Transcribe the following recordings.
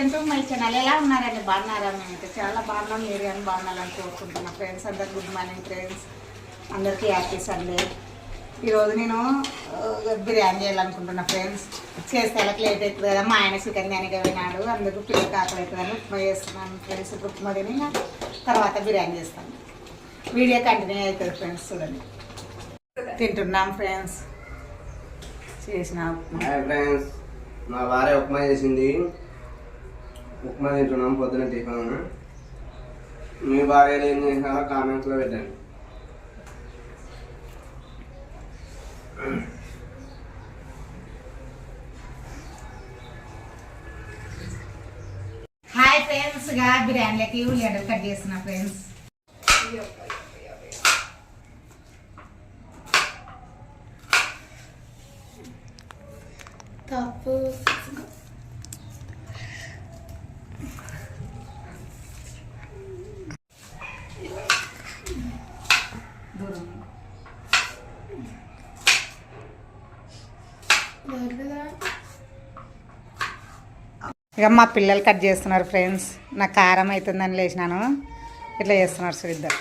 Channel ఎలా ఉన్నారండి? బాగున్నారా మేమైతే చాలా బాగున్నాం మీరు కానీ బాగున్నారని కోరుకుంటున్నా. ఫ్రెండ్స్ అందరు గుడ్ మార్నింగ్ ఫ్రెండ్స్ అందరికీ హ్యాపీ సండే ఈరోజు నేను బిర్యానీ చేయాలనుకుంటున్నా ఫ్రెండ్స్ చేస్తే వాళ్ళకి లేట్ అవుతుంది కదా? మా ఆయన చికెన్ దానికి పోయినాడు. అందుకు పిల్లలు ఆకలి ఉప్మా చేస్తున్నాను ఫ్రెండ్స్ ఇప్పుడు ఉప్మా తిని తర్వాత బిర్యానీ చేస్తాను వీడియో కంటిన్యూ అవుతుంది ఫ్రెండ్స్ చూడండి. తింటున్నాం ఫ్రెండ్స్ చేసిన ఉప్మా ఫ్రెండ్స్ మా భార్య ఉప్మా చేసింది. ఉప్మా తింటున్నాం పొద్దున టిఫిన్ మీ భార్యలు ఏం చేసినారో కామెంట్స్లో పెట్టండి హాయ్ ఫ్రెండ్స్గా బిర్యానీలకి ఉల్లిగడ్డలు కట్ చేస్తున్నా ఫ్రెండ్స్ తప్పు ఇక మా పిల్లలు కట్ చేస్తున్నారు ఫ్రెండ్స్. నాకు కారం అవుతుందని లేచినాను. ఇట్లా చేస్తున్నారు సార్ ఇద్దరు.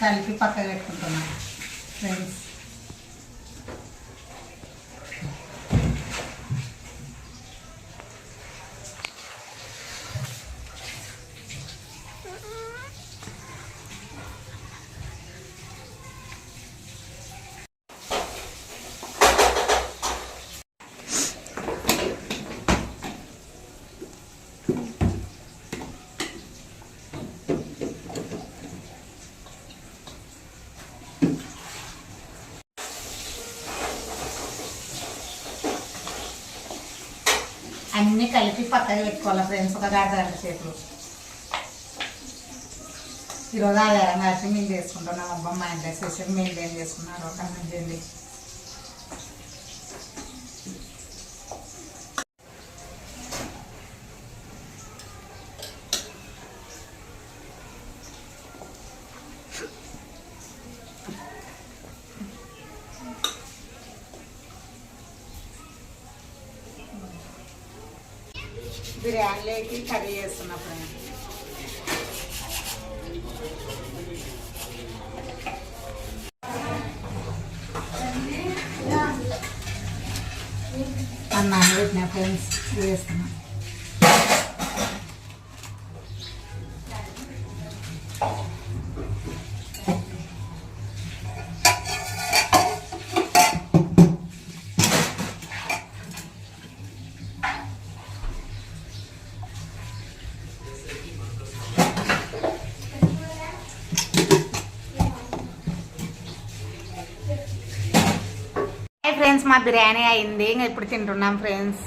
కలిపి పక్కన పెట్టుకుంటున్నాను. ఫ్రెండ్స్ అన్నీ కలిపి పక్కకి పెట్టుకోవాలి ఫ్రెండ్స్ ఒక గంట గంట సేపు ఈరోజు ఆధారం కలిసి మేము చేసుకుంటున్నాం అబ్బా మా ఇంట్లో స్పెషల్ మీరు ఏం చేసుకున్నారు ఒక మంచి బిర్యానీలోకి కర్రీ చేస్తున్నా ఫ్రెండ్స్ అన్నాను పెట్టిన ఫ్రెండ్స్ చేస్తున్నా. హాయ్ ఫ్రెండ్స్ మా బిర్యానీ అయింది. ఇంకా ఇప్పుడు తింటున్నాం ఫ్రెండ్స్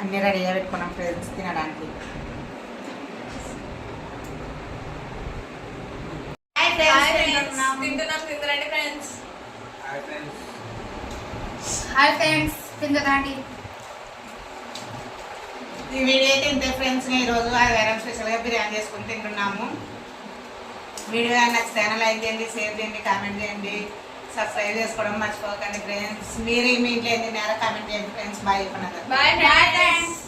అన్నీ రెడీగా పెట్టుకున్నాం ఫ్రెండ్స్ తినడానికి. హాయ్ ఫ్రెండ్స్ తిందరండి ఈ వీడియో అయితే ఇంతే ఫ్రెండ్స్ ఈరోజు ఆదివారం స్పెషల్గా బిర్యానీ చేసుకుని తింటున్నాము. వీడియో నచ్చితేనే లైక్ చేయండి షేర్ చేయండి కామెంట్ చేయండి. సబ్స్క్రైబ్ చేసుకోవడం మర్చిపోకండి ఫ్రెండ్స్ మీరు మీ ఇంట్లో ఏంటి నేర కామెంట్ చేయండి ఫ్రెండ్స్ బాయ్ చెప్పండి బాయ్ బాయ్ ఫ్రెండ్స్